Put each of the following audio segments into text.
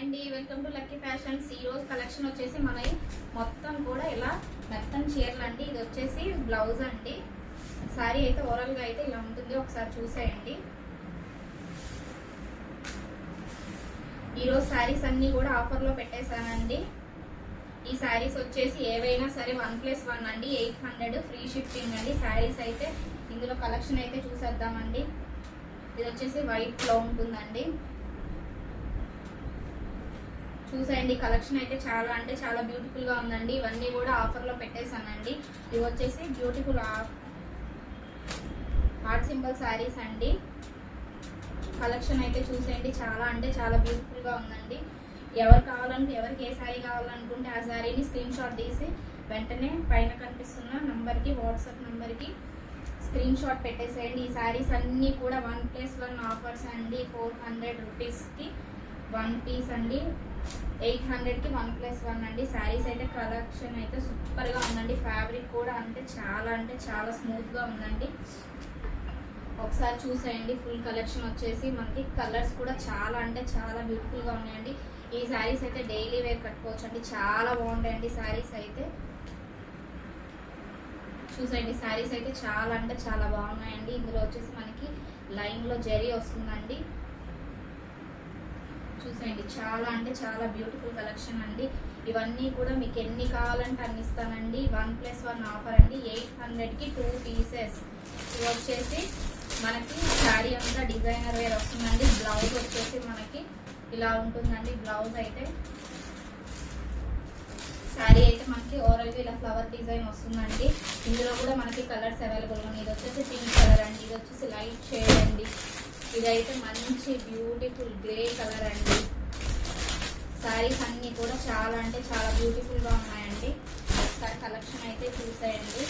అండి. Welcome to Lucky fashions ఈ రోజు కలెక్షన్ వచ్చేసి మన మొత్తం కూడా ఇలా మెత్తని చీరలు అండి ఇది వచ్చేసి బ్లౌజ్ అండి. సారీ అయితే ఓవరాల్గా అయితే ఇలా ఉంటుంది. ఒకసారి చూసేయండి. ఈ రోజు శారీస్ అన్నీ కూడా ఆఫర్లో పెట్టేశానండి. ఈ శారీస్ వచ్చేసి ఏవైనా సరే వన్ ప్లస్ వన్ అండి. ఎయిట్ హండ్రెడ్ ఫ్రీ షిప్పింగ్ అండి. శారీస్ అయితే ఇందులో కలెక్షన్ అయితే చూసేద్దామండి. ఇది వచ్చేసి వైట్లో ఉంటుందండి. చూసేయండి. కలెక్షన్ అయితే చాలా అంటే చాలా బ్యూటిఫుల్గా ఉందండి. ఇవన్నీ కూడా ఆఫర్లో పెట్టేశానండి. ఇవి వచ్చేసి బ్యూటిఫుల్ హార్ట్ సింపుల్ శారీస్ అండి. కలెక్షన్ అయితే చూసేయండి. చాలా అంటే చాలా బ్యూటిఫుల్గా ఉందండి. ఎవరు కావాలంటే ఎవరికి ఏ శారీ కావాలనుకుంటే ఆ శారీని స్క్రీన్ షాట్ తీసి వెంటనే పైన కనిపిస్తున్న నంబర్కి వాట్సాప్ నంబర్కి స్క్రీన్ షాట్ పెట్టేసేయండి. ఈ శారీస్ అన్నీ కూడా వన్ ప్లస్ వన్ ఆఫర్స్ అండి. ఫోర్ హండ్రెడ్ రూపీస్కి వన్ పీస్ అండి. ఎయిట్ హండ్రెడ్కి వన్ ప్లస్ వన్ అండి. శారీస్ అయితే కలెక్షన్ అయితే సూపర్గా ఉందండి. ఫ్యాబ్రిక్ కూడా అంటే చాలా అంటే చాలా స్మూత్గా ఉందండి. ఒకసారి చూసేయండి. ఫుల్ కలెక్షన్ వచ్చేసి మనకి కలర్స్ కూడా చాలా అంటే చాలా బ్యూటిఫుల్గా ఉన్నాయండి. ఈ శారీస్ అయితే డైలీ వేర్ కట్టుకోవచ్చు అండి చాలా బాగుంటాయండి శారీస్ అయితే. చూసేయండి. శారీస్ అయితే చాలా అంటే చాలా బాగున్నాయండి. ఇందులో వచ్చేసి మనకి లైన్లో జరీ వస్తుందండి. చూసేయండి. చాలా అంటే చాలా బ్యూటిఫుల్ కలెక్షన్ అండి. ఇవన్నీ కూడా మీకు ఎన్ని కావాలంటే అన్ని ఇస్తానండి. వన్ ప్లస్ వన్ ఆఫర్ అండి. ఎయిట్ హండ్రెడ్కి టూ పీసెస్ ఇవి వచ్చేసి మనకి శారీ అంతా డిజైనర్ వేర్ వస్తుందండి. బ్లౌజ్ వచ్చేసి మనకి ఇలా ఉంటుందండి. బ్లౌజ్ అయితే శారీ అయితే మనకి ఓవరాల్గా ఇలా ఫ్లవర్ డిజైన్ వస్తుందండి. ఇందులో కూడా మనకి కలర్స్ అవైలబుల్ ఉన్నాయి. ఇది వచ్చేసి పింక్ కలర్ అండి. ఇది వచ్చేసి లైట్ షేడ్ అండి. ఇదైతే మంచి బ్యూటిఫుల్ గ్రే కలర్ అండి. శారీస్ అన్నీ కూడా చాలా అంటే చాలా బ్యూటిఫుల్గా ఉన్నాయండి. ఒకసారి కలెక్షన్ అయితే చూసేయండి.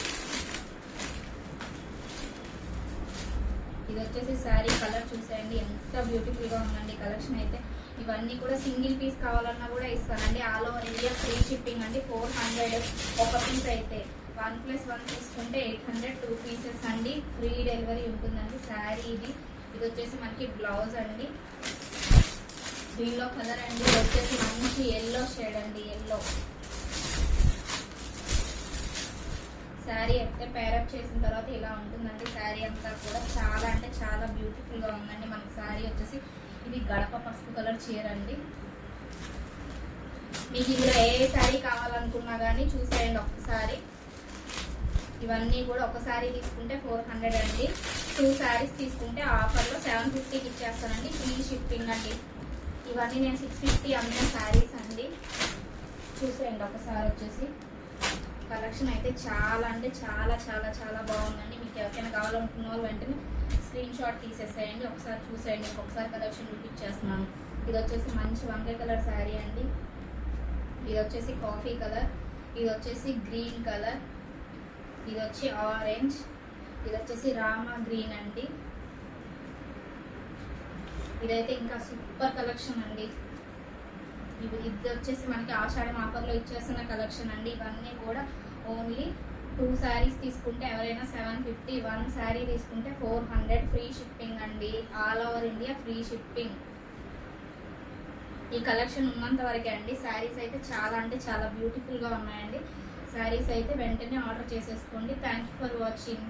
ఇది వచ్చేసి శారీ కలర్ చూసేయండి. ఎంత బ్యూటిఫుల్గా ఉందండి కలెక్షన్ అయితే. ఇవన్నీ కూడా సింగిల్ పీస్ కావాలన్నా కూడా ఇస్తానండి. All over India free shipping అండి. ఫోర్ హండ్రెడ్ ఒక పీస్ అయితే. వన్ ప్లస్ వన్ తీసుకుంటే ఎయిట్ హండ్రెడ్ టూ పీసెస్ అండి. ఫ్రీ డెలివరీ ఉంటుందండి. శారీ ఇది. ఇది వచ్చేసి మనకి బ్లౌజ్ అండి. దీనిలో కలర్ అండి. ఇది వచ్చేసి మంచి ఎల్లో షేడ్ అండి ఎల్లో శారీ అయితే పేరప్ చేసిన తర్వాత ఇలా ఉంటుందండి. శారీ అంతా కూడా చాలా అంటే చాలా బ్యూటిఫుల్గా ఉందండి. మనకి శారీ వచ్చేసి ఇది గడప పసుపు కలర్ చీర అండి. మీకు ఇందులో ఏ శారీ కావాలనుకున్నా కానీ చూసేయండి ఒక్కసారి. ఇవన్నీ కూడా ఒక శారీ తీసుకుంటే ఫోర్ హండ్రెడ్ అండి. టూ శారీస్ తీసుకుంటే ఆఫర్లో సెవెన్ ఫిఫ్టీకి ఇచ్చేస్తానండి. ఫ్రీ షిప్పింగ్ అండి. ఇవన్నీ నేను సిక్స్ ఫిఫ్టీ అమ్మిన శారీస్ అండి. చూసేయండి ఒకసారి వచ్చేసి. కలెక్షన్ అయితే చాలా అంటే చాలా చాలా చాలా బాగుందండి. మీకు ఎవరికైనా కావాలనుకున్న వాళ్ళు వెంటనే స్క్రీన్ షాట్ తీసేసేయండి. ఒకసారి చూసేయండి. ఒకసారి కలెక్షన్ చూపించేస్తున్నాను. ఇది వచ్చేసి మంచి వంకాయ కలర్ శారీ అండి. ఇది వచ్చేసి కాఫీ కలర్. ఇది వచ్చేసి గ్రీన్ కలర్. ఇది వచ్చి ఆరెంజ్ ఇది వచ్చేసి రామా గ్రీన్ అండి. ఇదైతే ఇంకా సూపర్ కలెక్షన్ అండి. ఇవి ఇది వచ్చేసి మనకి ఆషాఢం ఆఫర్లో ఇచ్చేస్తున్న కలెక్షన్ అండి. ఇవన్నీ కూడా ఓన్లీ టూ శారీస్ తీసుకుంటే ఎవరైనా సెవెన్ ఫిఫ్టీ వన్ శారీ తీసుకుంటే ఫోర్ హండ్రెడ్ ఫ్రీ షిప్పింగ్ అండి. All over India free shipping ఈ కలెక్షన్ ఉన్నంత వరకే అండి. శారీస్ అయితే చాలా అంటే చాలా బ్యూటిఫుల్గా ఉన్నాయండి. శారీస్ అయితే వెంటనే ఆర్డర్ చేసేసుకోండి. Thank you for watching